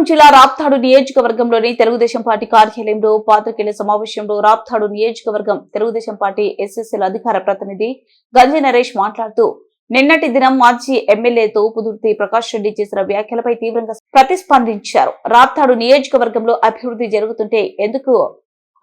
అనంతపురం జిల్లా రాప్తాడు నియోజకవర్గంలోని తెలుగుదేశం పార్టీ కార్యాలయంలో పాత్రికేయుల సమావేశంలో రాప్తాడు నియోజకవర్గం తెలుగుదేశం పార్టీ ఎస్ఎస్ఎల్ అధికార ప్రతినిధి గంజి నరేష్ మాట్లాడుతూ నిన్నటి దినం మాజీ ఎమ్మెల్యేతో పుదుర్తి ప్రకాష్ రెడ్డి చేసిన వ్యాఖ్యలపై తీవ్రంగా ప్రతిస్పందించారు. రాప్తాడు నియోజకవర్గంలో అభివృద్ధి జరుగుతుంటే ఎందుకు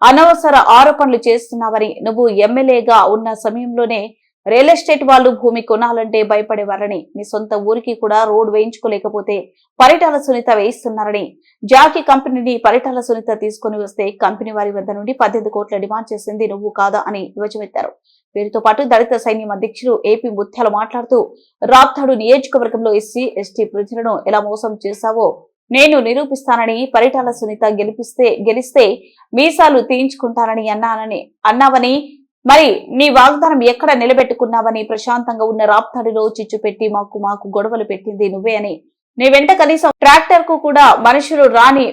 అనవసర ఆరోపణలు చేస్తున్నావని నువ్వు ఎమ్మెల్యేగా ఉన్న సమయంలోనే రియల్ ఎస్టేట్ వాళ్ళు భూమి కొనాలంటే భయపడేవారని మీ సొంత ఊరికి కూడా రోడ్ వేయించుకోలేకపోతే పరిటాల సునీత వేయిస్తున్నారని జాకీ కంపెనీని పరిటాల సునీత తీసుకుని వస్తే కంపెనీ వారి వద్ద నుండి పద్దెనిమిది కోట్ల డిమాండ్ చేసింది నువ్వు కాదా అని ధ్వజమెత్తారు వీరితో పాటు దళిత సైన్యం అధ్యక్షులు ఏపీ ముత్యాలు మాట్లాడుతూ రాప్తాడు నియోజకవర్గంలో ఎస్సీ ఎస్టీ ప్రజలను ఎలా మోసం చేశావో నేను నిరూపిస్తానని పరిటాల సునీత గెలిపిస్తే గెలిస్తే మీసాలు తీయించుకుంటానని అన్నానని అన్నావని మరి నీ వాగ్దానం ఎక్కడ నిలబెట్టుకున్నావని ప్రశాంతంగా ఉన్న రాప్తాడిలో చిచ్చు పెట్టి మాకు మాకు గొడవలు పెట్టింది నువ్వే అని. నీ వెంట కనీసం ట్రాక్టర్కు కూడా మనుషులు రాని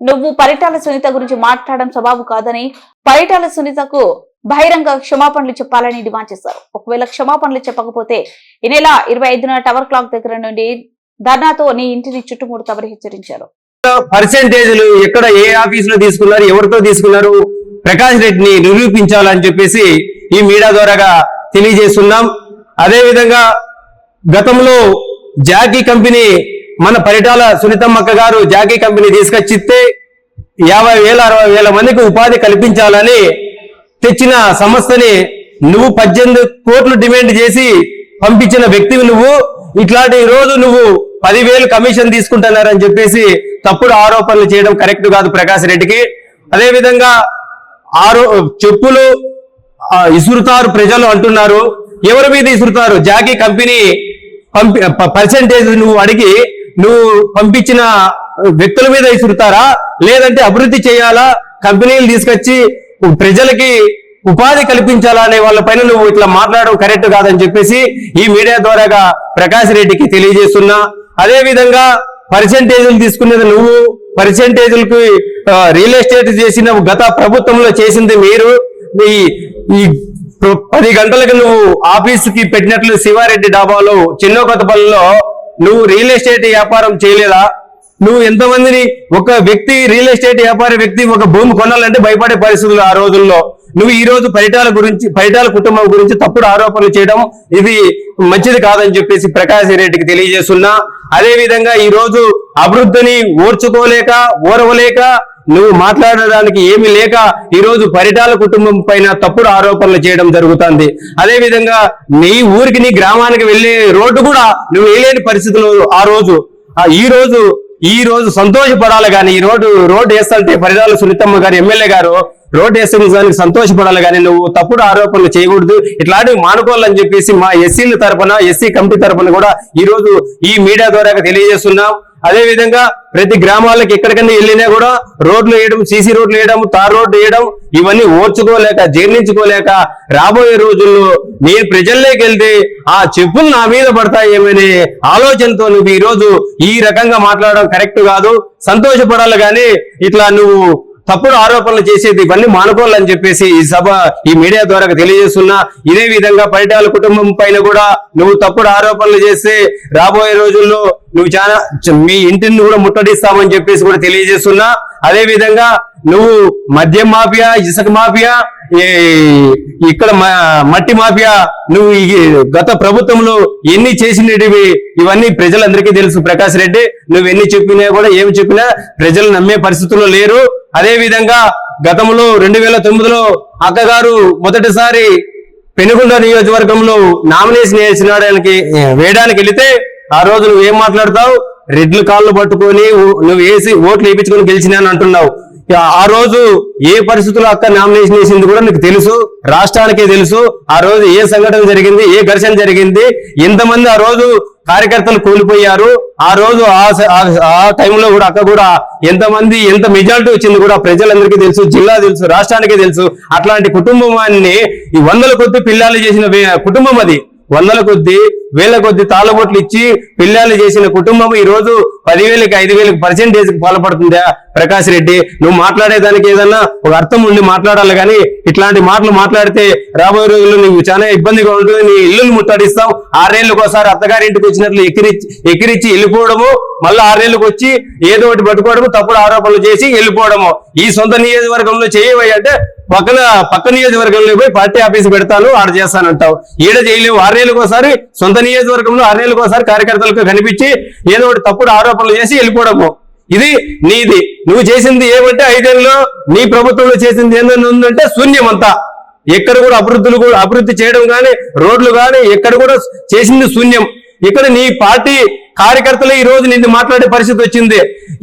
నువ్వు పరిటాల సునీత గురించి మాట్లాడడం స్వభావం కాదని పరిటాల సునీతకు బహిరంగ క్షమాపణలు చెప్పాలని డిమాండ్ చేశారు. ఒకవేళ క్షమాపణలు చెప్పకపోతే ఈ నెల ఇరవై ఐదున టవర్ క్లాక్ దగ్గర నుండి ధర్నాతో నీ ఇంటిని చుట్టుముడతామని హెచ్చరించారు? పర్సెంటేజ్లు ఎక్కడ ఏ ఆఫీస్లో తీసుకున్నారు ఎవరితో తీసుకున్నారు ప్రకాష్ రెడ్డిని నిరూపించాలని చెప్పేసి ఈ మీడియా ద్వారాగా తెలియజేస్తున్నాం. అదేవిధంగా గతంలో జాకీ కంపెనీ మన పరిటాల సునీతమ్మక్క గారు జాకీ కంపెనీ తీసుకొచ్చితే యాభై వేల అరవై వేల మందికి ఉపాధి కల్పించాలని తెచ్చిన సంస్థని నువ్వు పద్దెనిమిది కోట్లు డిమాండ్ చేసి పంపించిన వ్యక్తివి నువ్వు. ఇట్లాంటి రోజు నువ్వు పదివేలు కమిషన్ తీసుకుంటున్నారని చెప్పేసి తప్పుడు ఆరోపణలు చేయడం కరెక్ట్ కాదు ప్రకాష్ రెడ్డికి. అదేవిధంగా ఆరో చెప్పులు ఇసురుతారు ప్రజలు అంటున్నారు. ఎవరి మీద ఇసురుతారు? జాకీ కంపెనీ పంపి పర్సెంటేజ్ నువ్వు అడిగి నువ్వు పంపించిన వ్యక్తుల మీద ఇసురుతారా? లేదంటే అభివృద్ధి చేయాలా? కంపెనీలు తీసుకొచ్చి ప్రజలకి ఉపాధి కల్పించాలా అనే వాళ్ళ పైన నువ్వు ఇట్లా మాట్లాడడం కరెక్ట్ కాదని చెప్పేసి ఈ మీడియా ద్వారాగా ప్రకాష్ రెడ్డికి తెలియజేస్తున్నా. అదే విధంగా పర్సెంటేజీలు తీసుకునేది నువ్వు. పర్సెంటేజ్లకి రియల్ ఎస్టేట్ చేసిన గత ప్రభుత్వంలో చేసింది మీరు. ఈ ఈ పది గంటలకు నువ్వు ఆఫీసుకి పెట్టినట్లు శివారెడ్డి డాబాలో చిన్న కొత్తపల్లిలో నువ్వు రియల్ ఎస్టేట్ వ్యాపారం చేయలేదా? నువ్వు ఎంతమందిని ఒక వ్యక్తి రియల్ ఎస్టేట్ వ్యాపార వ్యక్తి ఒక భూమి కొనాలంటే భయపడే పరిస్థితులు ఆ రోజుల్లో. నువ్వు ఈ రోజు పరిటాల గురించి పరిటాల కుటుంబం గురించి తప్పుడు ఆరోపణలు చేయడం ఇది మంచిది కాదని చెప్పేసి ప్రకాశ్ రెడ్డికి తెలియజేస్తున్నా. అదే విధంగా ఈ రోజు అభివృద్ధిని ఓర్చుకోలేక ఓరవలేక నువ్వు మాట్లాడడానికి ఏమి లేక ఈ రోజు పరిటాల కుటుంబం పైన తప్పుడు ఆరోపణలు చేయడం జరుగుతుంది. అదే విధంగా నీ ఊరికి నీ గ్రామానికి వెళ్ళే రోడ్డు కూడా నువ్వు వేయలేని పరిస్థితులు ఆ రోజు. ఈ రోజు ఈ రోజు సంతోషపడాలి కానీ ఈ రోడ్డు రోడ్డు వేస్తుంటే పరిటాల సునీతమ్మ గారు ఎమ్మెల్యే గారు రోడ్ వేసే దానికి సంతోషపడాలి కానీ నువ్వు తప్పుడు ఆరోపణలు చేయకూడదు. ఇట్లాంటివి మానుకోవాలని చెప్పేసి మా ఎస్సీల తరపున ఎస్సీ కమిటీ తరపున కూడా ఈ రోజు ఈ మీడియా ద్వారా తెలియజేస్తున్నాం. అదే విధంగా ప్రతి గ్రామాలకు ఎక్కడికన్నా వెళ్ళినా కూడా రోడ్లు వేయడం సీసీ రోడ్లు వేయడం తార్ రోడ్లు వేయడం ఇవన్నీ ఓర్చుకోలేక జీర్ణించుకోలేక రాబోయే రోజుల్లో నేను ప్రజల్లోకి వెళ్తే ఆ చెప్పులు నా మీద పడతాయేమనే ఆలోచనతో నువ్వు ఈ రోజు ఈ రకంగా మాట్లాడడం కరెక్ట్ కాదు. సంతోషపడాలి కానీ ఇట్లా నువ్వు తప్పుడు ఆరోపణలు చేసేది ఇవన్నీ మానుకోవాలని చెప్పేసి ఈ సభ ఈ మీడియా ద్వారా తెలియజేస్తున్నా. ఇదే విధంగా పరిటాల కుటుంబం పైన కూడా నువ్వు తప్పుడు ఆరోపణలు చేస్తే రాబోయే రోజుల్లో నువ్వు చాలా మీ ఇంటిని కూడా ముట్టడిస్తామని చెప్పేసి కూడా తెలియజేస్తున్నా. అదే విధంగా నువ్వు మద్యం మాఫియా ఇసుక మాఫియా ఇక్కడ మ- మట్టి మాఫియా నువ్వు గత ప్రభుత్వంలో ఎన్ని చేసినవి ఇవన్నీ ప్రజలందరికీ తెలుసు. ప్రకాష్ రెడ్డి నువ్వు ఎన్ని చెప్పినా కూడా ఏమి చెప్పినా ప్రజలు నమ్మే పరిస్థితుల్లో లేరు. అదే విధంగా గతంలో రెండు వేల తొమ్మిదిలో అక్కగారు మొదటిసారి పెనుగొండ నియోజకవర్గంలో నామినేషన్ వేసినాడానికి వేయడానికి వెళితే ఆ రోజు నువ్వు ఏం మాట్లాడతావు? రెడ్లు కాళ్ళు పట్టుకొని నువ్వు వేసి ఓట్లు వేయించుకొని గెలిచినా అంటున్నావు. ఆ రోజు ఏ పరిస్థితుల్లో అక్క నామినేషన్ వేసింది కూడా నీకు తెలుసు రాష్ట్రానికే తెలుసు ఆ రోజు ఏ సంఘటన జరిగింది ఏ ఘర్షణ జరిగింది ఎంతమంది ఆ రోజు కార్యకర్తలు కూలిపోయారు ఆ రోజు ఆ ఆ- టైంలో కూడా అక్క కూడా ఎంతమంది ఎంత మెజారిటీ వచ్చింది కూడా ప్రజలందరికీ తెలుసు జిల్లా తెలుసు రాష్ట్రానికి తెలుసు అట్లాంటి కుటుంబాన్ని ఈ వందల కొద్ది పిల్లలు చేసిన కుటుంబం అది. వందల కొద్ది వేల కొద్ది తాళబొట్లు ఇచ్చి పిల్లలు చేసిన కుటుంబం ఈ రోజు పదివేలకి ఐదు వేలకు పర్సెంటేజ్ పాల్పడుతుందా? ప్రకాష్ రెడ్డి నువ్వు మాట్లాడేదానికి ఏదన్నా ఒక అర్థం ఉండి మాట్లాడాలి కానీ ఇట్లాంటి మాటలు మాట్లాడితే రాబోయే రోజుల్లో నీకు చాలా ఇబ్బందిగా ఉంటుంది. నీ ఇల్లును ముట్టడిస్తావు. ఆరేళ్ళకి ఒకసారి అత్తగారింటికి వచ్చినట్లు ఎక్కిరిచ్చి ఎక్కిరిచ్చి వెళ్ళిపోవడము మళ్ళీ ఆరేళ్ళకి వచ్చి ఏదో ఒకటి పట్టుకోవడము తప్పుడు ఆరోపణలు చేసి వెళ్ళిపోవడము. ఈ సొంత నియోజకవర్గంలో చేయవయ్యంటే పక్కన పక్క నియోజకవర్గంలో పోయి పార్టీ ఆఫీస్ పెడతాను ఆడ చేస్తానంటావు. ఈడ చేయలేవు ఆరేళ్ళకి ఒకసారి సొంత నియోజకవర్గంలో ఆరేళ్ళకి ఒకసారి కార్యకర్తలకు కనిపించి ఏదో ఒకటి తప్పుడు ఆరోపణలు చేసి వెళ్ళిపోవడము. ఇది నీది. నువ్వు చేసింది ఏమంటే ఐదేళ్ళలో నీ ప్రభుత్వంలో చేసింది ఏంటని ఉందంటే శూన్యం అంతా. ఎక్కడ కూడా అభివృద్ధులు కూడా అభివృద్ధి చేయడం కానీ రోడ్లు కానీ ఎక్కడ కూడా చేసింది శూన్యం. ఇక్కడ నీ పార్టీ కార్యకర్తలు ఈ రోజు నిన్ను మాట్లాడే పరిస్థితి వచ్చింది.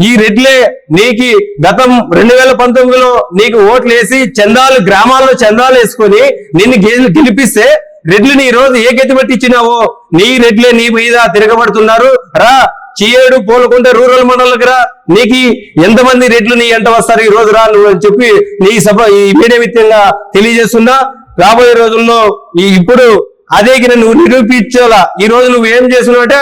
ఈ రెడ్లే నీకి గతం రెండు వేల పంతొమ్మిదిలో నీకు ఓట్లు వేసి చందాలు గ్రామాల్లో చందాలు వేసుకొని నిన్ను గెలిపిస్తే రెడ్లని ఈ రోజు ఏ గతి పట్టి ఇచ్చినావో నీ రెడ్లే నీ మీద తిరగబడుతున్నారు. రా చీయేడు పోలకుంటే రూరల్ మండలకు రా. నీకు ఎంతమంది రెడ్లు నీ ఎంట వస్తారు ఈ రోజు రా నువ్వు అని చెప్పి నీ సభ ఈ మీడియా మిత్యంగా తెలియజేస్తున్నా. రాబోయే రోజుల్లో ఈ ఇప్పుడు అదే నువ్వు నిరూపించాలా? ఈ రోజు నువ్వు ఏం చేస్తున్నావు అంటే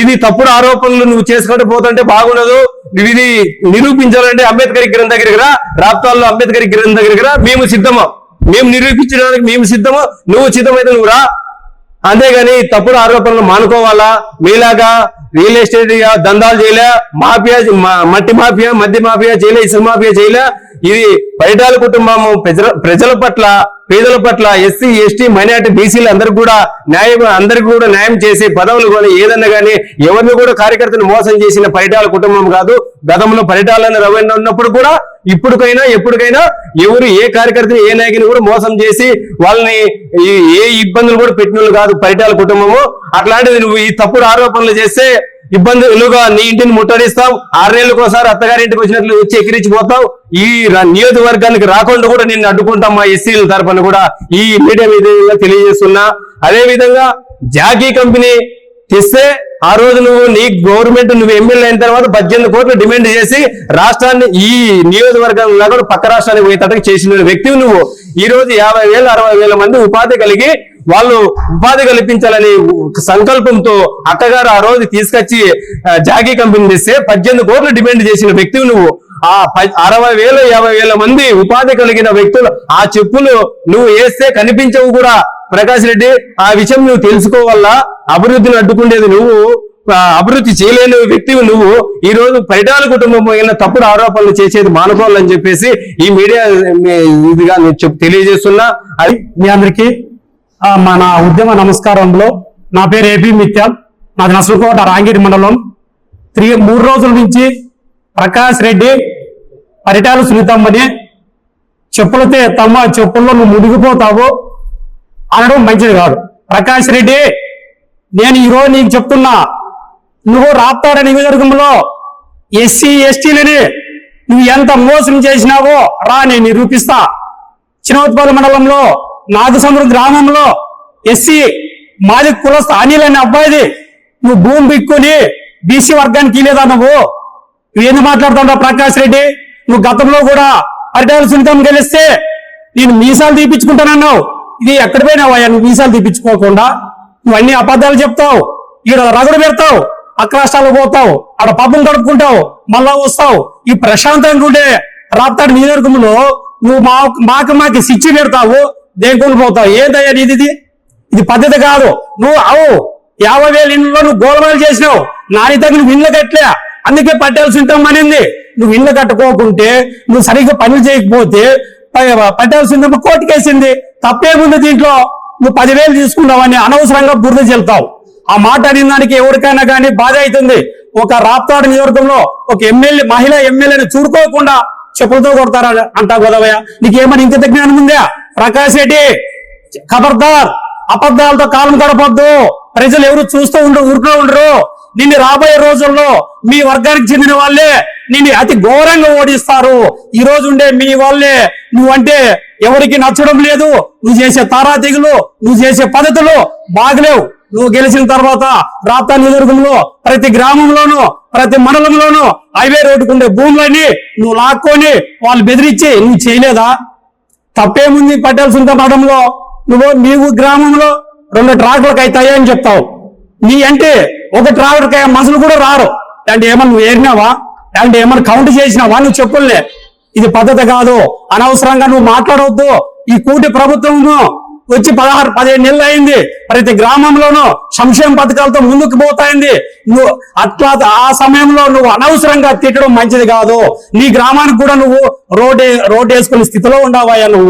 ఇది తప్పుడు ఆరోపణలు నువ్వు చేసుకుంటూ పోతుంటే బాగుండదు. ఇది నిరూపించాలంటే అంబేద్కర్ గ్రంథ దగ్గర రాప్తాల్లో అంబేద్కర్ గ్రంథ దగ్గర మేము సిద్ధము? మేము నిరూపించడానికి మేము సిద్ధము? నువ్వు సిద్ధమైతే నువ్వు రా అంతేగాని తప్పుడు ఆరోపణలు మానుకోవాలా? మీలాగా రియల్ ఎస్టేట్ దందాలు చేయలే మాఫియా మట్టి మాఫియా మద్య మాఫియా చేయలే ఇసుక మాఫియా చేయలే ఇది పరిటాల కుటుంబము ప్రజల ప్రజల పట్ల పేదల పట్ల ఎస్సీ ఎస్టీ మైనార్టీ బీసీలు అందరికి కూడా న్యాయం అందరికి కూడా న్యాయం చేసే పదవులు కూడా ఏదన్నా కానీ ఎవరిని కూడా కార్యకర్తను మోసం చేసిన పరిటాల కుటుంబం కాదు. గతంలో పరిటాలని రవీణ ఉన్నప్పుడు కూడా ఇప్పటికైనా ఎప్పటికైనా ఎవరు ఏ కార్యకర్తని ఏ నాయకుని కూడా మోసం చేసి వాళ్ళని ఈ- ఏ ఇబ్బందులు కూడా పెట్టిన వాళ్ళు కాదు పరిటాల కుటుంబము. అట్లాంటిది నువ్వు ఈ తప్పుడు ఆరోపణలు చేస్తే ఇబ్బందులుగా నీ ఇంటిని ముట్టడిస్తావు. ఆరేళ్ళకి ఒకసారి అత్తగారింటికి వచ్చినట్లు వచ్చి ఎక్కిరించిపోతావు. ఈ నియోజకవర్గానికి రాకుండా కూడా నేను అడ్డుకుంటాం మా ఎస్సీల తరఫున కూడా ఈ మీడియా మీద తెలియజేస్తున్నా. అదే విధంగా జాకీ కంపెనీ తెస్తే ఆ రోజు నువ్వు నీ గవర్నమెంట్ నువ్వు ఎమ్మెల్యే అయిన తర్వాత పద్దెనిమిది కోట్లు డిమాండ్ చేసి రాష్ట్రాన్ని ఈ నియోజకవర్గంలో కూడా పక్క రాష్ట్రానికి పోయేటట్టుగా చేసిన వ్యక్తివి నువ్వు. ఈ రోజు యాభై వేల అరవై వేల మంది ఉపాధి కలిగి వాళ్ళు ఉపాధి కల్పించాలని సంకల్పంతో అక్కగారు ఆ రోజు తీసుకొచ్చి జాకీ కంపెనీ తెస్తే పద్దెనిమిది కోట్లు డిమాండ్ చేసిన వ్యక్తివి నువ్వు. ఆ ప- అరవై వేల యాభై వేల మంది ఉపాధి కలిగిన వ్యక్తులు ఆ చెప్పులు నువ్వు వేస్తే కనిపించవు కూడా. ప్రకాష్ రెడ్డి ఆ విషయం నువ్వు తెలుసుకోవాలా? అభివృద్ధిని అడ్డుకునేది నువ్వు. అభివృద్ధి చేయలేని వ్యక్తివి నువ్వు. ఈ రోజు పరిటాల కుటుంబం పోయిన తప్పుడు ఆరోపణలు చేసేది మానుకోవాలని చెప్పేసి ఈ మీడియా ఇదిగా నేను తెలియజేస్తున్నా. అది మీ అందరికీ మన ఉద్యమ నమస్కారంలో నా పేరు ఏపీ మిత్యాల్ నాది నసుకోట రాంగిరి మండలం. త్రీ మూడు రోజుల నుంచి ప్రకాష్ రెడ్డి పరిటాలు సునీతమ్మని చెప్పులతో తమ్మ చెప్పుల్లో నువ్వు మునిగిపోతావు అనడం మంచిది కాదు. ప్రకాష్ రెడ్డి నేను ఈరోజు నీకు చెప్తున్నా నువ్వు రాప్తాడ నియోజకవర్గంలో ఎస్సీ ఎస్టీలని నువ్వు ఎంత మోసం చేసినావో రా నేను నిరూపిస్తా. చినోత్పల్లి మండలంలో నాగసముద్రం గ్రామంలో ఎస్సీ మాది కులస్థ అనిల్ అనే అబ్బాయిది. నువ్వు భూమి బిక్కుని బీసీ వర్గానికి లేదా నువ్వు? నువ్వు ఎందుకు మాట్లాడుతున్నావు ప్రకాష్ రెడ్డి? నువ్వు గతంలో కూడా పరిటాల సునీతం గెలిస్తే నేను మీసాలు తీపించుకుంటానన్నావు ఇది ఎక్కడ పోయినావు అయ్యా నువ్వు మీసాలు తీపించుకోకుండా నువ్వు అన్ని అబద్ధాలు చెప్తావు. ఈడ రగడు పెడతావు. పక్క రాష్ట్రాలకు పోతావు. అక్కడ పబ్బం గడుపుకుంటావు మళ్ళా వస్తావు. ఈ ప్రశాంతంగా ఉండే రాప్తాడు నియోజకవర్గంలో నువ్వు మా మాకు మాకు శిక్ష పెడతావు. దేనికొని పోతావు ఏందయ్యా నీది ఇది? ఇది పద్ధతి కాదు. నువ్వు అవు. యాభై వేల ఇంట్లో నువ్వు గోలమాలు చేసినావు. నాని దగ్గర నువ్వు ఇల్లు కట్టలే. అందుకే పట్టాల్సి ఉంటాం అనింది. నువ్వు ఇల్లు కట్టుకోకుంటే నువ్వు సరిగ్గా పనులు చేయకపోతే ప- పట్టాల్సి కోర్టుకేసింది తప్పేముంది దీంట్లో? నువ్వు పదివేలు తీసుకున్నావని అనవసరంగా బురద చెల్తావు ఆ మాట అనే దానికి ఎవరికైనా కానీ బాధ అవుతుంది. ఒక రాప్తాడు నియోజకంలో ఒక ఎమ్మెల్యే మహిళ ఎమ్మెల్యేని చూడుకోకుండా చెప్పులతో కొడతారా అంటా గోదావయ్య? నీకేమని ఇంత జ్ఞానం ఉందా? ప్రకాష్ రెడ్డి ఖబర్దార్. అబద్ధాలతో కాలం గడపద్దు. ప్రజలు ఎవరు చూస్తూ ఉండరు ఊరుకులో ఉండరు. నిన్ను రాబోయే రోజుల్లో మీ వర్గానికి చెందిన వాళ్ళే నిన్ను అతి ఘోరంగా ఓడిస్తారు. ఈ రోజు ఉండే మీ వాళ్ళే నువ్వంటే ఎవరికి నచ్చడం లేదు. నువ్వు చేసే తారాతిగులు నువ్వు చేసే పద్ధతులు బాగలేవు. నువ్వు గెలిచిన తర్వాత రాప్తా నియోజకవర్గంలో ప్రతి గ్రామంలోనూ ప్రతి మండలంలోనూ హైవే రోడ్డుకుండే భూములని నువ్వు లాక్కొని వాళ్ళు బెదిరించి నువ్వు చేయలేదా? తప్పేముంది పటేల్? ఉంటే మఠంలో నువ్వు నీవు గ్రామంలో రెండు ట్రాక్టర్లకు అవుతాయా అని చెప్తావు. నీ అంటే ఒక ట్రాక్టర్కి మనుషులు కూడా రారు. అంటే ఏమన్నా నువ్వు ఏరినావా? అంటే ఏమన్నా కౌంట్ చేసినావా? నువ్వు చెప్పులే ఇది పద్ధతి కాదు. అనవసరంగా నువ్వు మాట్లాడవద్దు ఈ కూటి ప్రభుత్వం వచ్చి పదహారు పదిహేను నెలలు అయింది. ప్రతి గ్రామంలోనూ సంక్షేమ పథకాలతో ముందుకు పోతాయింది. నువ్వు అట్లా ఆ సమయంలో నువ్వు అనవసరంగా తిట్టడం మంచిది కాదు. నీ గ్రామానికి కూడా నువ్వు రోడ్ రోడ్ వేసుకునే స్థితిలో ఉండవయ్యా నువ్వు.